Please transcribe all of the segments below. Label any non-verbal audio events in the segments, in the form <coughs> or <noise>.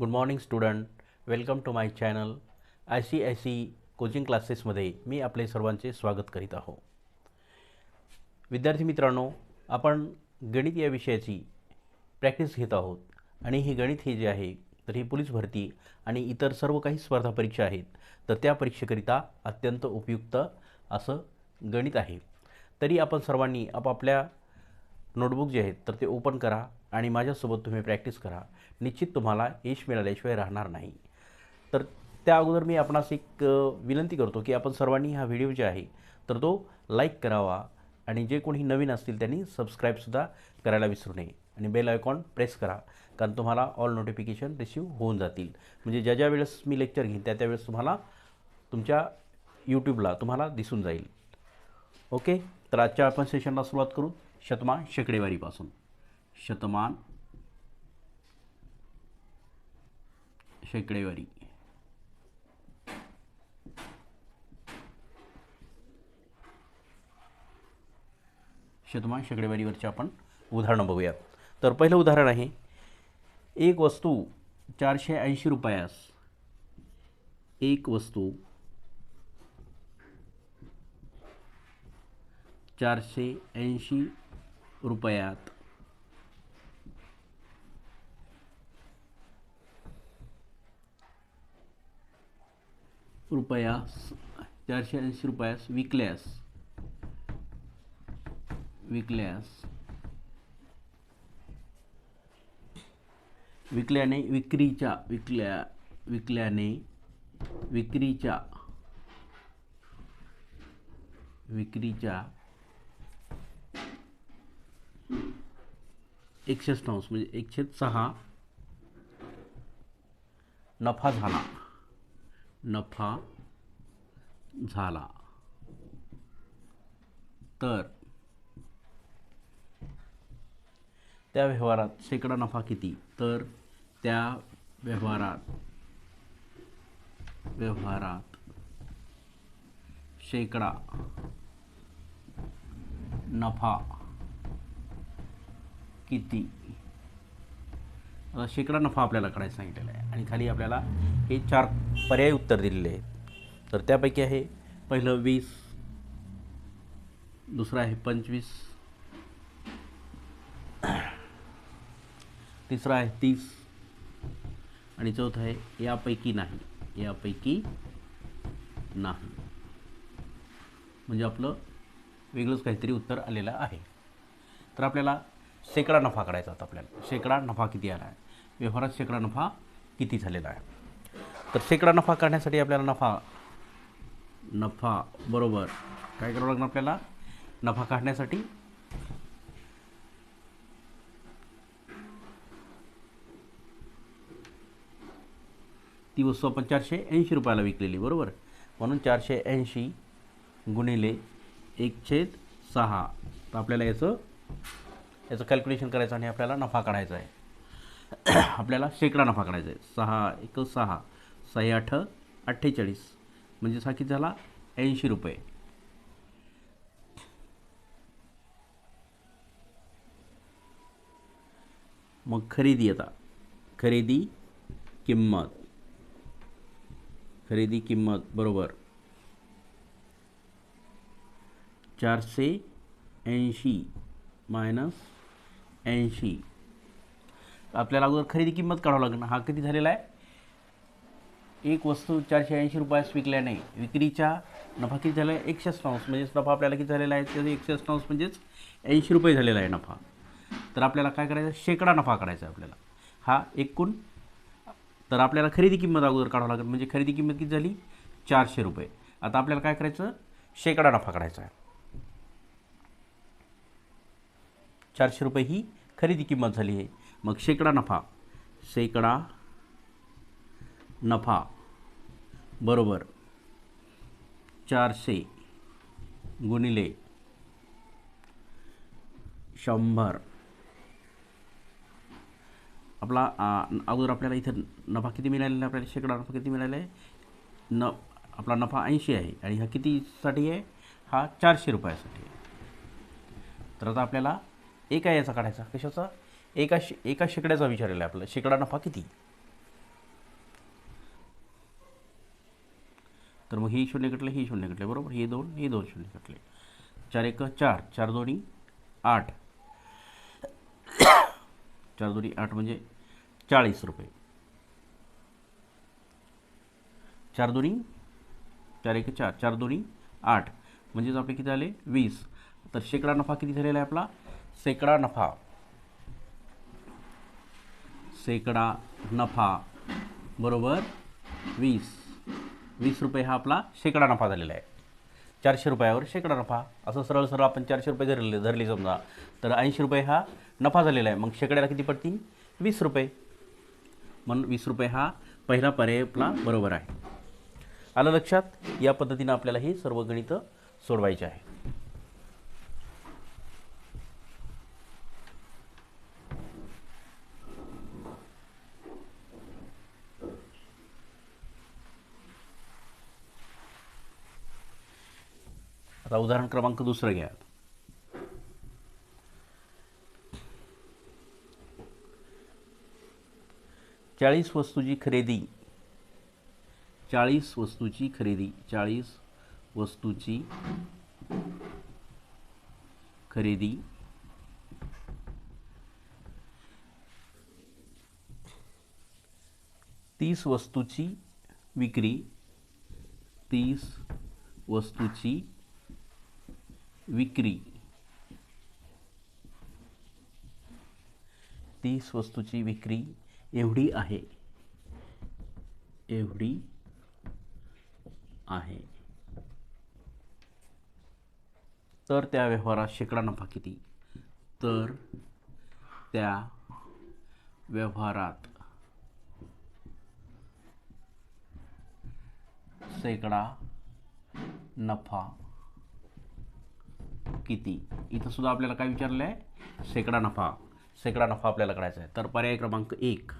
Good morning student welcome to my channel I C I C coaching क्लासेसमध्ये मी आपले सर्वांचे स्वागत करीत आहो. विद्यार्थी मित्रांनो आपण गणित या विषयाची प्रॅक्टिस घेत आहोत आणि ही गणित हे जे आहे तर ही पोलीस भरती आणि इतर सर्व काही स्पर्धा परीक्षा आहेत तर त्या परीक्षेकरिता अत्यंत उपयुक्त असं गणित आहे. तरी आपण सर्वांनी आपापल्या नोटबुक जे आहेत तर ते ओपन करा आणि माझ्यासोबत तुम्ही प्रॅक्टिस करा. निश्चित तुम्हाला यश मिळाल्याशिवाय राहणार नाही. तर त्या अगोदर मी आपणास एक विनंती करतो की आपण सर्वांनी हा व्हिडिओ जे आहे तर तो लाईक करावा आणि जे कोणी नवीन असतील त्यांनी सबस्क्राईबसुद्धा करायला विसरू नये आणि बेल आयकॉन प्रेस करा कारण तुम्हाला ऑल नोटिफिकेशन रिसीव होऊन जातील. म्हणजे ज्या ज्या वेळेस मी लेक्चर घेईन त्या त्यावेळेस तुम्हाला तुमच्या यूट्यूबला तुम्हाला दिसून जाईल. ओके? तर आजच्या आपण सेशनला सुरुवात करू. शतमान शेकडेवारीपासून. शतमान शेकडेवारी. शतमान शेकडेवारीवरचे आपण उदाहरणं बघूयात. तर पहिलं उदाहरण आहे एक वस्तू चारशे ऐंशी रुपयास एक वस्तू चारशे ऐंशी रुपयात. रुपया चारशे ऐंशी रुपयास विकल्यास. विकल्यास. विकल्याने विक्रीच्या विकल्या विकल्याने विक्रीच्या विक्रीच्या एकशे अंश म्हणजे एकशे सहा नफा झाला. नफा झाला. तर त्या व्यवहारात शेकडा नफा किती? तर त्या व्यवहारात व्यवहारात शेकडा नफा किती? शेकडा नफा आपल्याला काढायला सांगितलेला आहे. आणि खाली आपल्याला हे चार पर्याय उत्तर दिलेले आहेत. तर त्यापैकी आहे पहिलं वीस दुसरं आहे पंचवीस तिसरं आहे तीस आणि चौथं आहे यापैकी नाही. यापैकी नाही. म्हणजे आपलं वेगळंच काहीतरी उत्तर आलेलं आहे. तर आपल्याला शेकडा नफा काढायचा होता आपल्याला. शेकडा नफा किती आला आहे? व्यवहारात शेकडा नफा किती झालेला आहे? तर शेकडा नफा काढण्यासाठी आपल्याला नफा नफा बरोबर काय करावं लागणार आपल्याला? नफा काढण्यासाठी ती वस्तू आपण चारशे ऐंशी रुपयाला विकलेली बरोबर? म्हणून चारशे ऐंशी गुणिले एक छेद सहा. तर आपल्याला याचं याचं कॅल्क्युलेशन करायचं आणि आपल्याला नफा काढायचा आहे. <coughs> आपल्याला शेकडा नफा काढायचा आहे. सहा एक सहा सहा आठ अठ्ठेचाळीस. म्हणजे हा किती झाला? ऐंशी रुपये. मग खरेदी आता. खरेदी किंमत. खरेदी किंमत बरोबर. चारशे ऐंशी मायनस ऐंशी. आपल्याला अगोदर खरेदी किंमत काढावं लागणार हा किती झालेला आहे? एक वस्तू चारशे ऐंशी रुपयास विकल्याने विक्रीच्या नफा किती झाला आहे एकशे अंश म्हणजेच नफा आपल्याला किती झालेला आहे? त्याचं एकशे अंश म्हणजेच ऐंशी रुपये झालेला आहे नफा. तर आपल्याला काय करायचं? शेकडा नफा काढायचा आहे आपल्याला. हा एकूण. तर आपल्याला खरेदी किंमत अगोदर काढावं लागेल. म्हणजे खरेदी किंमत किती झाली? चारशे रुपये. आता आपल्याला काय करायचं? शेकडा नफा काढायचा आहे. चारशे रुपये ही खरेदी किंमत झाली आहे. मग शेकडा नफा. शेकडा नफा. बरोबर. चारशे गुणिले शंभर. आपला अगोदर आपल्याला इथं नफा किती मिळालेला आहे? आपल्याला शेकडा नफा किती मिळाला आहे? न आपला नफा ऐंशी आहे आणि हा कितीसाठी आहे? हा चारशे रुपयासाठी आहे. तर आता आपल्याला एक आहे याचा काढायचा. कशाचा? एका शे एका शेकड्याचा विचारलेला आहे आपला शेकडा नफा किती? तर मग हे शून्य कटले हे शून्य कटले बरोबर? हे दोन हे दोन शून्य कटले. चार एक चार. चार दोन्ही आठ. चार दोन्ही आठ म्हणजे चाळीस रुपये. चार दोन्ही चार एक चार. चार दोन्ही आठ. म्हणजेच आपले किती आले? वीस. तर शेकडा नफा किती झालेला आहे आपला? शेकडा नफा। शेकडा नफा बरोबर? वीस. वीस रुपये हा आपला शेकडा नफा झालेला आहे. चारशे रुपयावर शेकडा नफा. असं सरळ सरळ आपण चारशे रुपये धरले धरले समजा तर ऐंशी रुपये हा नफा झालेला आहे. मग शेकड्याला किती पडतील? वीस रुपये. म्हणून वीस रुपये हा पहिला पर्याय आपला बरोबर आहे. आलं लक्षात? या पद्धतीनं आपल्याला ही सर्व गणितं सोडवायची आहे. आता उदाहरण क्रमांक दुसरं घ्या. चाळीस वस्तूची खरेदी. चाळीस वस्तूची खरेदी. चाळीस वस्तूची खरेदी. तीस वस्तूची विक्री. तीस वस्तूची विक्री. तीस वस्तूची विक्री एवढी आहे. एवढी आहे. तर त्या व्यवहारात शेकडा नफा किती? तर त्या व्यवहारात शेकडा नफा किती? इथं सुद्धा आपल्याला काय विचारलं आहे शेकडा नफा. शेकडा नफा आपल्याला करायचा आहे. तर पर्याय क्रमांक एक.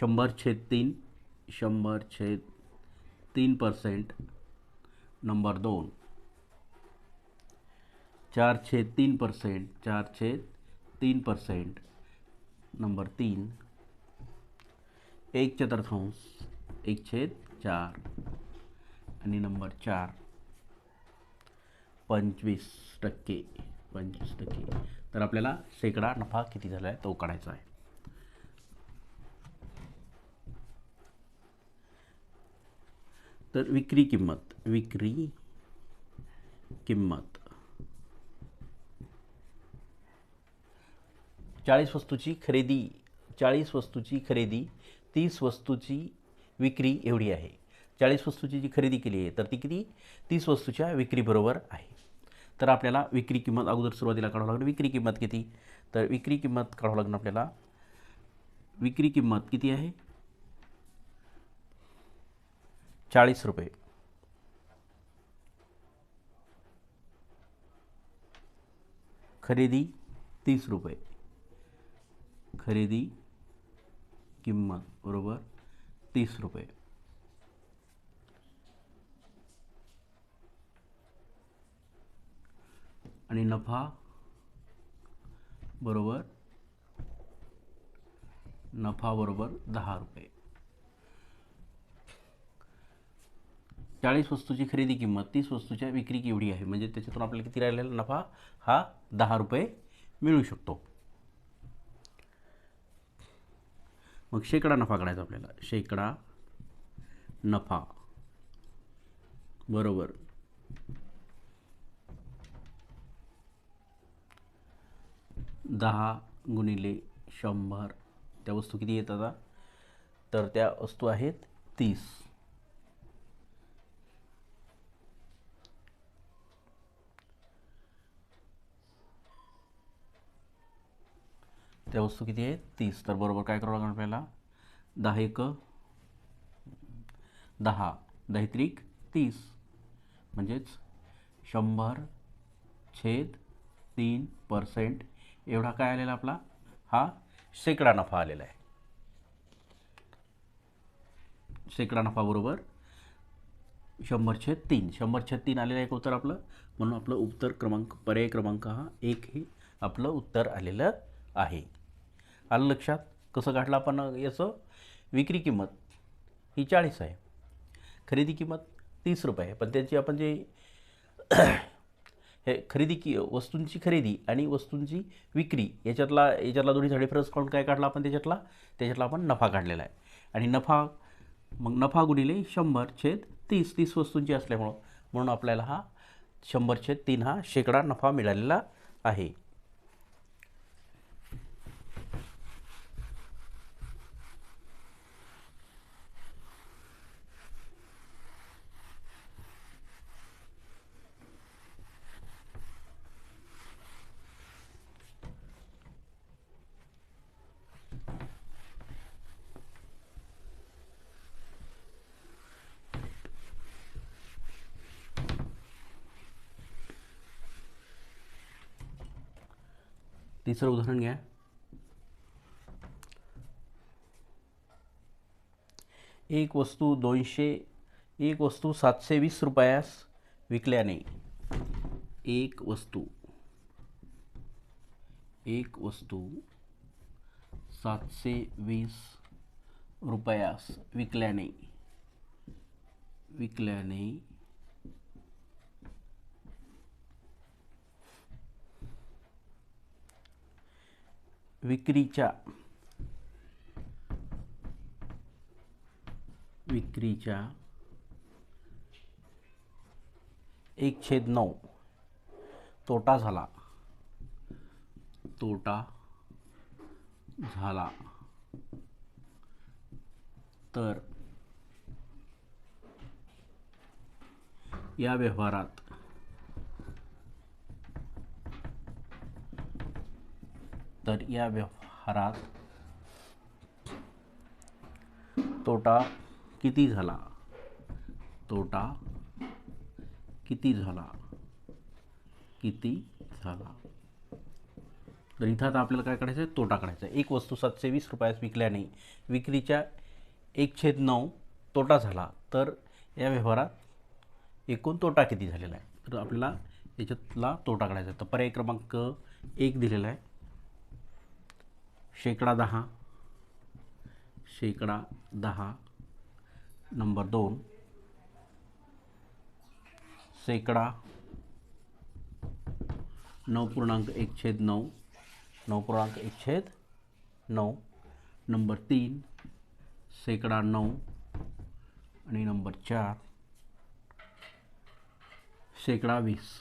शंभर छेद तीन शंभर छेद तीन पर्सेंट नंबर दोन. चार छेद तीन पर्सेंट चार छेद तीन पर्सेंट नंबर तीन. एक चतुर्थांश एक छेद चार. आणि नंबर चार. पंचवीस टक्के. पंचवीस टक्के. तर आपल्याला शेकडा नफा किती झाला आहे तो काढायचा आहे. तर विक्री किंमत. विक्री किंमत. चाळीस वस्तूची खरेदी. चाळीस वस्तूची खरेदी. तीस वस्तूची विक्री एवढी आहे. चाळीस वस्तूची जी खरेदी केली आहे तर ती किती? तीस वस्तूच्या विक्रीबरोबर आहे. तर आपल्याला विक्री किंमत अगोदर सुरुवातीला काढावं लागणार विक्री किंमत किती? तर विक्री किंमत काढावं लागणार आपल्याला. विक्री किंमत किती आहे? चाळीस रुपये. खरेदी तीस रुपये. खरेदी किंमत बरोबर तीस रुपये. आणि नफा बरोबर नफा बरोबर दहा रुपये. चाळीस वस्तूची खरेदी किंमत तीस वस्तूच्या विक्री केवढी आहे? म्हणजे त्याच्यातून आपल्याला किती राहिलेला नफा? हा दहा रुपये मिळू शकतो. मग शेकडा नफा काढायचा आपल्याला. शेकडा नफा. बरोबर. दहा गुणिले शंभर. त्या वस्तू किती येतात आता? तर त्या वस्तू आहेत तीस. त्या वस्तू किती आहेत तीस. तर बरोबर काय करावं लागणार आपल्याला? दहा एक. दहा. दहा त्रिक. तीस. म्हणजेच शंभर छेद तीन पर्सेंट. एवढा काय आलेला आपला? हा शेकडा नफा आलेला आहे. शेकडा नफा बरोबर. शंभर छेद तीन. शंभर छेद तीन आलेलं आहे उत्तर आपलं? म्हणून आपलं उत्तर क्रमांक पर्याय क्रमांक हा एक हे आपलं उत्तर आलेलं आहे. आलं लक्षात? कसं काढलं आपण याचं? विक्री किंमत ही चाळीस आहे. खरेदी किंमत तीस रुपये आहे. पण त्याची आपण जे हे खरेदी की वस्तूंची खरेदी आणि वस्तूंची विक्री याच्यातला याच्यातला दोन्हीचा डिफरन्स काढून काय काढला आपण त्याच्यातला? त्याच्यातला आपण नफा काढलेला आहे. आणि नफा मग नफा गुणिले शंभर छेद तीस तीस वस्तूंची असल्यामुळं म्हणून आपल्याला हा शंभर छेद तीन हा शेकडा नफा मिळालेला आहे. तिसरं उदाहरण घ्या. एक वस्तू दोनशे एक वस्तू सातशे वीस रुपयास विकल्याने एक वस्तू एक वस्तू सातशे वीस रुपयास विकल्याने विकल्याने विक्रीच्या विक्रीच्या एक छेद नऊ. तोटा झाला. तोटा झाला. तर या व्यवहारात तर या व्यवहारात तोटा किती झाला? तोटा किती झाला? किती झाला? तर इथं आता आपल्याला काय करायचं आहे तोटा काढायचा. आहे एक वस्तू सातशे वीस रुपयास विकल्याने विक्रीच्या एक छेद नऊ तोटा झाला. तर या व्यवहारात एकूण तोटा किती झालेला आहे? तर आपल्याला याच्यातला तोटा काढायचा आहे. तर पर्याय क्रमांक एक दिलेला आहे. शेकडा दहा शेकडा दहा नंबर दोन शेकडा नऊ पूर्णांक एक छेद नऊ नऊ पूर्णांक एक छेद नऊ नंबर तीन शेकडा नऊ आणि नंबर चार शेकडा वीस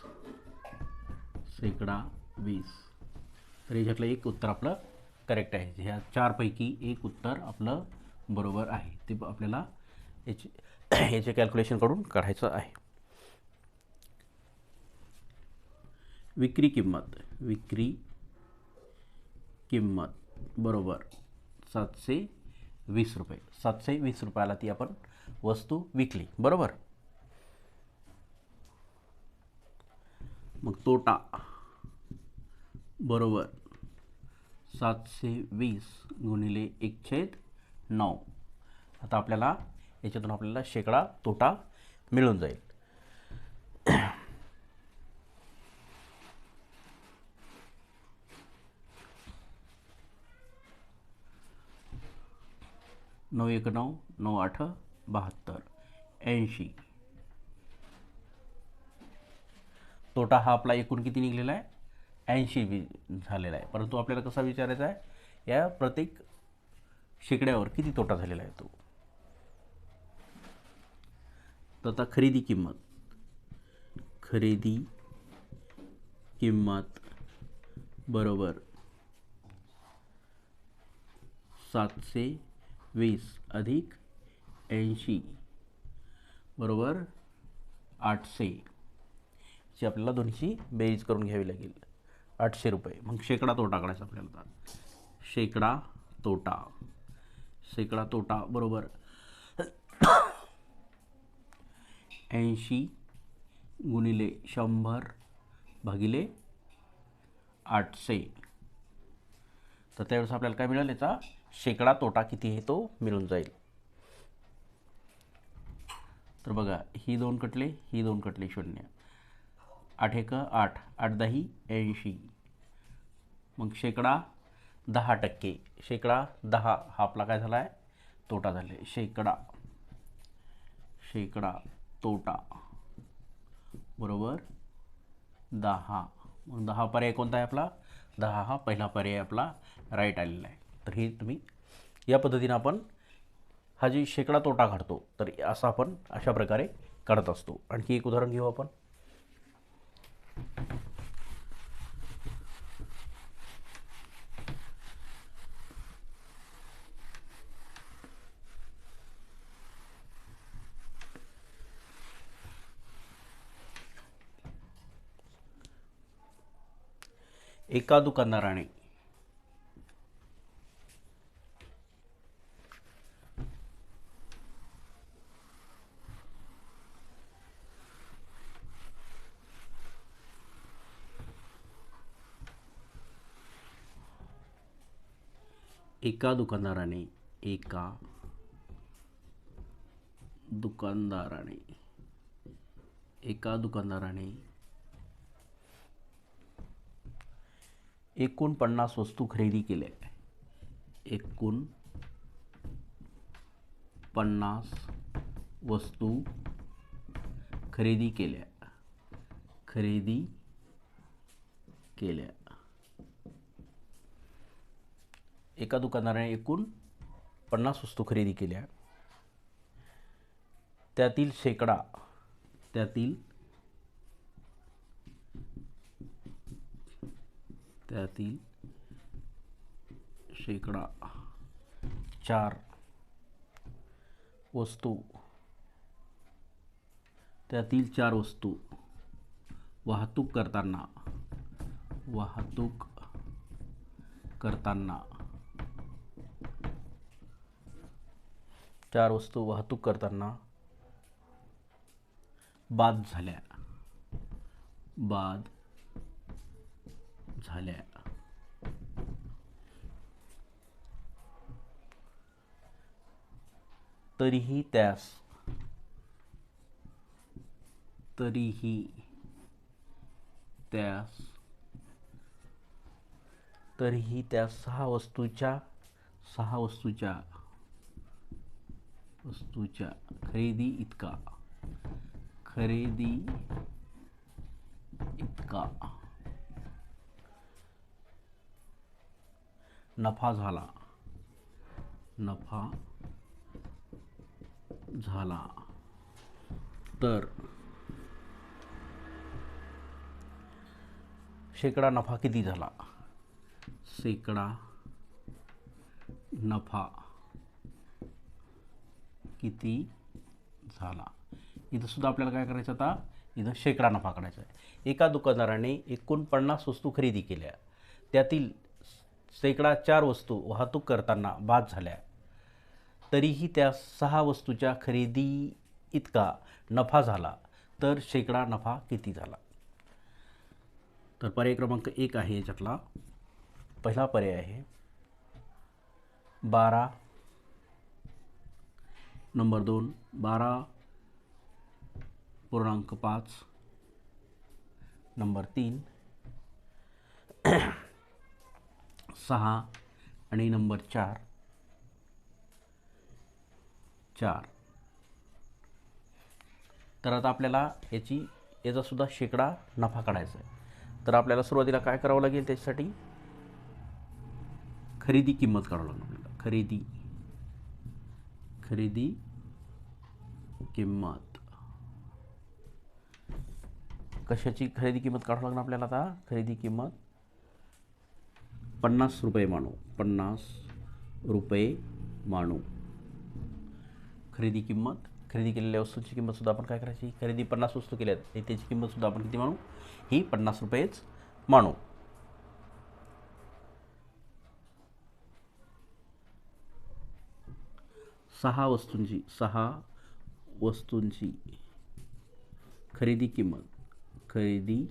शेकडा वीस. तर याच्यातलं एक उत्तर आपलं करेक्ट आहे. ह्या चारपैकी एक उत्तर आपलं बरोबर आहे. ते आपल्याला <clears throat> याचे याचे कॅल्क्युलेशन करून काढायचं आहे. विक्री किंमत. विक्री किंमत बरोबर सातशे वीस रुपये. सातशे वीस रुपयाला ती आपण वस्तू विकली. बरोबर? मग तोटा बरोबर सातशे वीस गुणिले एक छेद नऊ. आता आपल्याला याच्यातून आपल्याला शेकडा तोटा मिळून जाईल. नऊ एक नऊ नऊ आठ बहात्तर ऐंशी. तोटा हा आपला एकूण किती निघलेला आहे? ऐंशी वि झालेला आहे. परंतु आपल्याला कसा विचारायचा आहे? या प्रत्येक शेकड्यावर किती तोटा झालेला आहे तो? तर आता खरेदी किंमत. खरेदी किंमत बरोबर सातशे वीस अधिक ऐंशी बरोबर आठशे. ची आपल्याला दोनशी बेरीज करून घ्यावी लागेल. आठशे रुपये. मग शेकडा तोटा काढायचा आपल्याला शेकडा तोटा. शेकडा तोटा बरोबर. ऐंशी गुणिले शंभर भागिले आठशे. तर त्यावेळेस आपल्याला काय मिळेल याचा? शेकडा तोटा किती आहे तो मिळून जाईल. तर बघा ही दोन कटले ही दोन कटले शून्य. आठ एक आठ आठ दही ऐंशी. मग शेकडा दहा टक्के. शेकडा दहा हा आपला काय झाला आहे तोटा झाला आहे शेकडा. शेकडा तोटा. बरोबर? दहा. मग दहा पर्याय कोणता आहे आपला? दहा हा पहिला पर्याय आपला राईट आलेला आहे. तर हे तुम्ही या पद्धतीनं आपण हा जी शेकडा तोटा काढतो तर असं आपण अशा प्रकारे काढत असतो. आणखी एक उदाहरण घेऊ आपण. एका दुकानदाराने एका दुकानदाराने एका दुकानदाराने एका दुकानदाराने एकूण पन्नास वस्तू खरेदी केल्या. एकूण पन्नास वस्तू खरेदी केल्या. खरेदी केल्या. एका दुकानदाराने एकूण पन्नास वस्तू खरेदी केल्या. त्यातील शेकडा त्यातील त्यातील शेकडा चार वस्तू. त्यातील चार वस्तू वाहतूक करताना वाहतूक करताना. चार वस्तू वाहतूक करताना बाद झाल्या. बाद झाल्या. तरीही त्यास तरीही त्यास तरीही त्या सहा वस्तूच्या सहा वस्तूच्या वस्तूच्या खरेदी इतका खरेदी इतका नफा झाला. नफा झाला. तर शेकडा नफा किती झाला? शेकडा नफा किती झाला? इथं सुद्धा आपल्याला काय करायचं आता? इथं शेकडा नफा करायचा आहे. एका दुकानदाराने एकोणपन्नास वस्तू खरेदी केल्या. त्यातील शेकडा चार वस्तू वाहतूक करताना बाद झाल्या. तरीही त्या सहा वस्तूच्या खरेदी इतका नफा झाला तर शेकडा नफा किती झाला? तर पर्याय क्रमांक एक आहे याच्यातला. पहिला पर्याय आहे. बारा. नंबर दोन बारा. पूर्णांक पाच. नंबर तीन. सहा. आणि नंबर चार. चार. तर आता आपल्याला याची याचासुद्धा शेकडा नफा काढायचा आहे. तर आपल्याला सुरुवातीला काय करावं लागेल त्याच्यासाठी? खरेदी किंमत काढावं लागणार आपल्याला. खरेदी खरेदी किंमत. कशाची खरेदी किंमत काढावं लागणार आपल्याला आता? खरेदी किंमत पन्नास रुपये मानू. पन्नास रुपये मानू. खरेदी किंमत खरेदी केलेल्या वस्तूची किंमतसुद्धा आपण काय करायची? खरेदी पन्नास वस्तू केल्यात आणि त्याची किंमतसुद्धा आपण किती मानू? ही पन्नास रुपयेच मानू. सहा वस्तूंची सहा वस्तूंची खरेदी किंमत खरेदी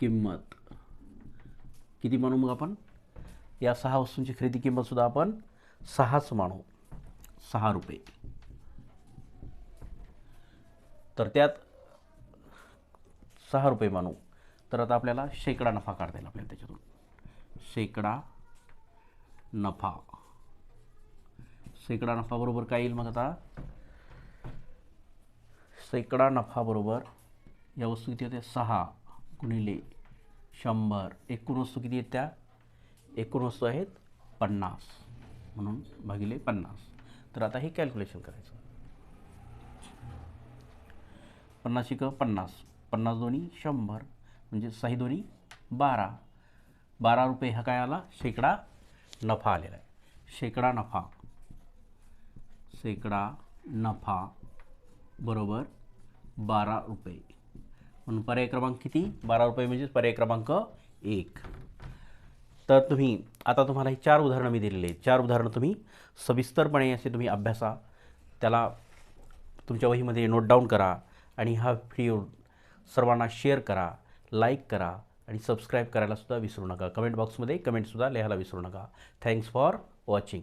किंमत. किती मानू मग आपण? या सहा वस्तूंची खरेदी किंमतसुद्धा आपण सहाच मानू. सहा रुपये. तर त्यात सहा रुपये मानू. तर आता आपल्याला शेकडा नफा काढता येईल आपल्याला त्याच्यातून. शेकडा नफा. शेकडा नफा बरोबर काय येईल मग आता? शेकडा नफा बरोबर या वस्तू किती होत्या? सहा गुणिले शंभर. एकूण वस्तू किती आहेत त्या? एकूण वस्तू आहेत पन्नास. म्हणून भागिले पन्नास. तर आता हे कॅल्क्युलेशन करायचं. पन्नास एक पन्नास. पन्नास दोन्ही शंभर. म्हणजे सही दोन्ही बारा. बारा रुपये हा काय आला? शेकडा नफा आलेला आहे. शेकडा नफा. शेकडा नफा बरोबर बारा रुपये. म्हणून पर्याय क्रमांक किती? बारा रुपये म्हणजेच पर्याय क्रमांक एक. तर तुम्ही आता तुम्हाला ही चार उदाहरणं मी दिलेली आहेत. चार उदाहरणं तुम्ही सविस्तरपणे असे तुम्ही अभ्यासा. त्याला तुमच्या वहीमध्ये नोट डाऊन करा आणि हा व्हिडिओ सर्वांना शेअर करा लाईक करा आणि सबस्क्राईब करायला सुद्धा विसरू नका. कमेंट बॉक्समध्ये कमेंटसुद्धा लिहायला विसरू नका. Thanks for watching